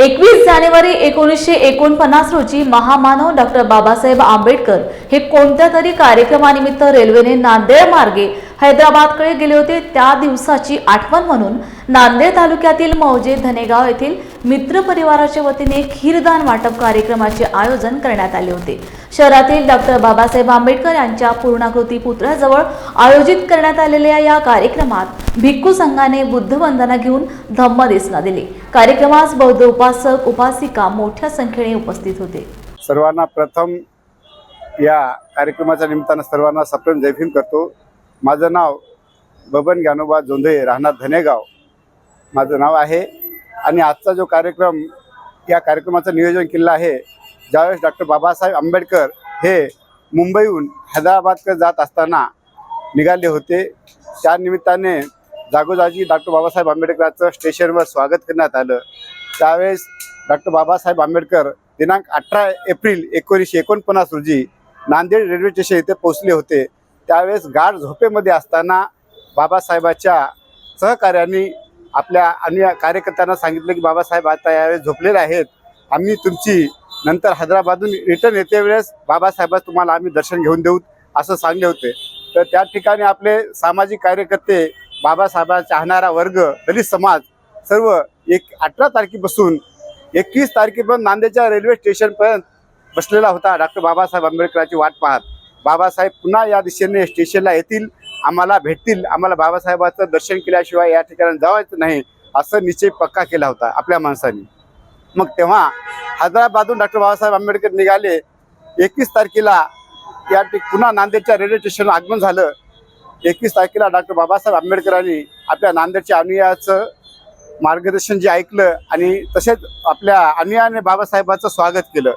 एकवीस जानेवारी एकोणीसशे एकोणपन्नास रोजी महामानव डॉक्टर बाबासाहेब आंबेडकर हे कोणत्या तरी कार्यक्रमानिमित्त रेल्वेने नांदेड मार्गे हैदराबादकडे गेले होते त्या दिवसाची आठवण म्हणून नांदेड तालुक्यातील मौजे धनेगाव येथील मित्र परिवाराच्या वतीने खीरदान वाटप कार्यक्रमाचे आयोजन करण्यात आले होते. शहरातील डॉक्टर बाबासाहेब आंबेडकर यांच्या पूर्णाकृती पुतळ्याजवळ आयोजित करण्यात आलेल्या या कार्यक्रमात भिक्खू संघाने बुद्धवंदना घेऊन धम्मदेसना दिली. कार्यक्रमास बौद्ध उपासक उपासिका मोठ्या संख्येने उपस्थित होते. सर्वांना प्रथम या कार्यक्रमाच्या निमित्तानं सर्वांना सप्रेम जयभीम करतो. माझं नाव बबन ज्ञानोबा जोंधे राहणार धनेगाव. माझं नाव आहे. आणि आजचा जो कार्यक्रम या कार्यक्रमाचं नियोजन केलं आहे ज्यावेळेस डॉक्टर बाबासाहेब आंबेडकर हे मुंबईहून हैदराबादकडे जात असताना निघाले होते त्या निमित्ताने जागोजागी डॉक्टर बाबासाहेब आंबेडकरांचं स्टेशनवर स्वागत करण्यात आलं. त्यावेळेस डॉक्टर बाबासाहेब आंबेडकर दिनांक अठरा एप्रिल एकोणीसशे एकोणपन्नास रोजी नांदेड रेल्वे स्टेशन इथे पोहोचले होते. त्यावेळेस गाढ झोपेमध्ये असताना बाबासाहेबाच्या सहकार्यांनी आपल्या अन्य कार्यकर्त्यांना सांगितलं की बाबासाहेब आता यावेळेस झोपलेले आहेत. आम्ही तुमची नंतर हैदराबादून रिटर्न येते वेळेस बाबासाहेबास तुम्हाला आम्ही दर्शन घेऊन देऊ असं सांगले होते. तर त्या ठिकाणी आपले सामाजिक कार्यकर्ते बाबासाहेबा चाहणारा वर्ग दलित समाज सर्व एक अठरा तारखेपासून एकवीस तारखेपर्यंत नांदेडच्या रेल्वे स्टेशनपर्यंत बसलेला होता डॉक्टर बाबासाहेब आंबेडकरांची वाट पाहत. बाबासाहेब पुन्हा या दिशेने स्टेशनला येतील आम्हाला भेटतील आम्हाला बाबासाहेबाचं दर्शन केल्याशिवाय या ठिकाणी जावायचं नाही असं निश्चय पक्का केला होता आपल्या माणसांनी. मग तेव्हा हैदराबादहून डॉक्टर बाबासाहेब आंबेडकर निघाले. एकवीस तारखेला या पुन्हा नांदेडच्या रेल्वे स्टेशनवर आगमन झालं. एकवीस तारखेला डॉक्टर बाबासाहेब आंबेडकरांनी आपल्या नांदेडच्या अनुयायाचं मार्गदर्शन जे ऐकलं आणि तसेच आपल्या अनुयाने बाबासाहेबांचं स्वागत केलं.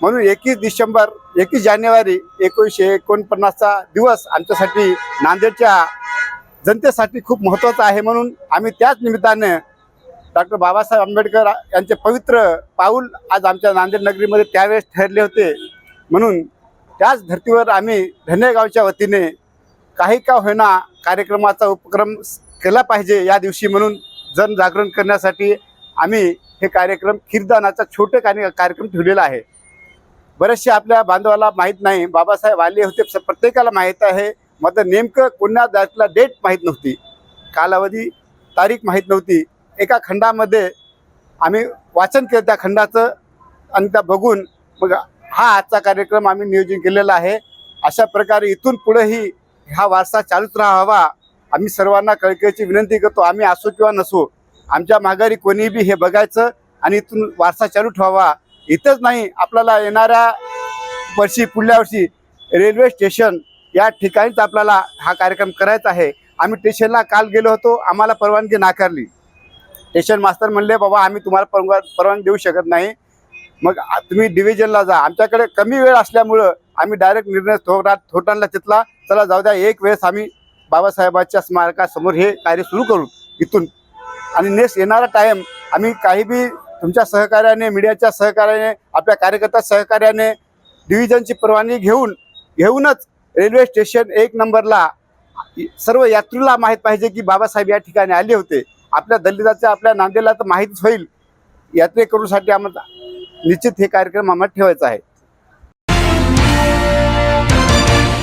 म्हणून एकवीस डिसेंबर एकवीस जानेवारी एकोणीसशे एकोणपन्नासचा दिवस आमच्यासाठी नांदेडच्या जनतेसाठी खूप महत्त्वाचा आहे म्हणून आम्ही त्याच निमित्ताने डॉक्टर बाबासाहेब आंबेडकर यांचे पवित्र पाऊल आज आमच्या नांदेड नगरीमध्ये त्यावेळेस ठरले होते. म्हणून त्याच धर्तीवर आम्ही धनेगावच्या वतीने काही का होईना कार्यक्रमाचा उपक्रम केला पाहिजे या दिवशी म्हणून जनजागरण करण्यासाठी आम्ही हे कार्यक्रम खीरदानाचा छोटे कार्यक्रम ठेवलेला आहे. बरेचसे आपल्या बांधवाला माहीत नाही बाबासाहेब आले होते प्रत्येकाला माहीत आहे मात्र नेमकं कोणत्या जातीला डेट माहीत नव्हती. कालावधी तारीख माहीत नव्हती. एका खंडामध्ये आम्ही वाचन केलं त्या खंडाचं आणि त्या बघून मग हा आजचा कार्यक्रम आम्ही नियोजन केलेला आहे. अशा प्रकारे इथून पुढेही हा वारसा चालूच राहावा. आम्ही सर्वांना कळकळीची विनंती करतो आम्ही असो किंवा नसो आमच्या माघारी कोणीबी हे बघायचं आणि इथून वारसा चालू ठेवावा. इथंच नाही आपल्याला येणाऱ्या वर्षी पुढल्या वर्षी रेल्वे स्टेशन या ठिकाणीच आपल्याला हा कार्यक्रम करायचा आहे. आम्ही स्टेशनला काल गेलो होतो आम्हाला परवानगी नाकारली. स्टेशन मास्तर म्हणले बाबा आम्ही तुम्हाला परवा परवानगी देऊ शकत नाही. मग तुम्ही डिव्हिजनला जा. आमच्याकडे कमी वेळ असल्यामुळं आम्ही डायरेक्ट निर्णय थोडा थोटांना तिथला चला जाऊ द्या एक वेळेस आम्ही बाबासाहेबांच्या स्मारकासमोर हे कार्य सुरू करू इथून. आणि नेक्स्ट येणारा टाईम आम्ही काही बी तुमच्या सहकार्याने मीडियाच्या सहकार्याने आपल्या कार्यकर्त्या सहकार्याने डिव्हिजनची परवानगी घेऊन घेऊनच रेल्वे स्टेशन एक नंबरला सर्व यात्रीला माहीत पाहिजे की बाबासाहेब या ठिकाणी आले होते. आपल्या दलिताच्या आपल्या नांदेला तर माहीतच होईल. यात्रेकरूसाठी आम्हाला निश्चित हे कार्यक्रम आम्हाला ठेवायचा आहे.